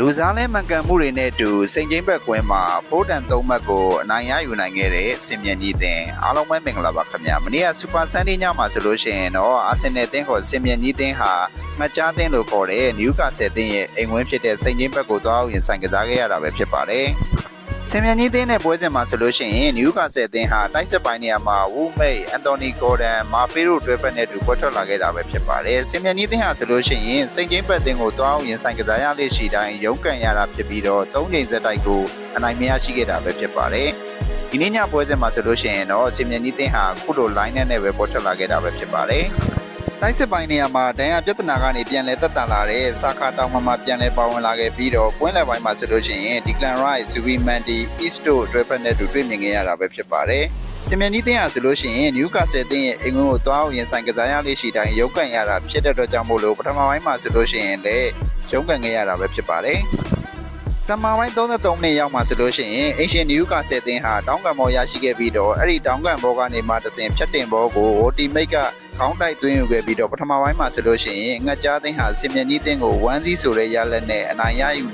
လူစားလဲမှန်ကန်မှုတွေနဲ့အတူစိန်ချင်းဘက်ကွင်းမှာဖိုးတန်၃မှတ်ကိုအနိုင်ရယူနိုင်ခဲ့တဲ့စင်မြန်ကြီးတင်အားလုံးပဲမင်္ဂလာပါခင်ဗျာမနေ့ကစူပါဆန်ဒေးညမှာဆိုလို့ရှိရင်တော့အာဆင်နယ်တင်းခေါ်စင်မြန်ကြီးတင်ဟာငှက်ကြားတင်းလို့ခေါ်တဲ့နယူကာဆယ်တင်းရဲ့အိမ်ဝင်းဖြစ်တဲ့စိန်ချင်းဘက်ကိုသွားအောင်ရင်ဆိုင်ကစားခဲ့ရတာပဲဖြစ်ပါတယ် စင်မြန်ကြီးတင်းနဲ့ပွဲစဉ်မှာဆိုလို့ရှိရင်နယူကာဆယ်တင်းဟာတိုက်စစ်ပိုင်းနေရာမှာဝူမိတ်အန်တိုနီဂေါ်ဒန်မာဖီရိုတွဲဖက်နဲ့အတူပွဲထွက်လာခဲ့တာပဲဖြစ်ပါတယ်စင်မြန်ကြီးတင်းဟာဆိုလို့ရှိရင်စိန်ချင်းဘက်တင်းကိုသွားအောင်ရင်ဆိုင်ကစားရလေရှိတိုင်းရုန်းကန်ရတာဖြစ်ပြီးတော့၃ချိန်ဆက်တိုက်ကိုအနိုင်မရရှိခဲ့တာပဲဖြစ်ပါတယ်ဒီနေ့ညပွဲစဉ်မှာဆိုလို့ရှိရင်တော့စင်မြန်ကြီးတင်းဟာခုလို line နဲ့ပဲပွဲထွက်လာခဲ့တာပဲဖြစ်ပါတယ် တိုက်စစ်ပိုင်းနေရာမှာဒဏ်ရာပြဿနာကနေပြန်လဲတက်တန်လာတဲ့စာခါတောင်မှမှပြန်လဲပါဝင်လာခဲ့ပြီးတော့ကွင်းလယ်ပိုင်းမှာဆိုလို့ရှိရင် Declan Rice, Zubi Mandi, East တို့တွဲဖက်နဲ့တူတွေ့မြင်ခဲ့ရတာပဲဖြစ်ပါတယ်။ပြင်မြနီးတင်းဟာဆိုလို့ရှိရင် Newcastle တင်းရဲ့အိမ်ဝင်ကိုသွားအောင်ရင်ဆိုင်ကစားရလေးရှိတိုင်းရုပ်ကန်ရတာဖြစ်တဲ့အတွက်ကြောင့်မို့လို့ပထမပိုင်းမှာဆိုလို့ရှိရင်လည်းရုပ်ကန်ခဲ့ရတာပဲဖြစ်ပါတယ်။ပထမပိုင်း33မိနစ်ရောက်မှဆိုလို့ရှိရင် Asian Newcastle တင်းဟာတောင်းကန်ဘောရရှိခဲ့ပြီးတော့အဲ့ဒီတောင်းကန်ဘောကနေမှတဆင်ဖြတ်တင်ဘောကို teammate က ခေါင်းတိုက်သွင်းယူခဲ့ပြီးတော့ပထမပိုင်းမှာဆိုလို့ရှိရင်ငှက်ကြားသိန်းဟာစင်မြနီးတင်းကို1-0ဆိုတဲ့ရလက်နဲ့အနိုင်ရယူ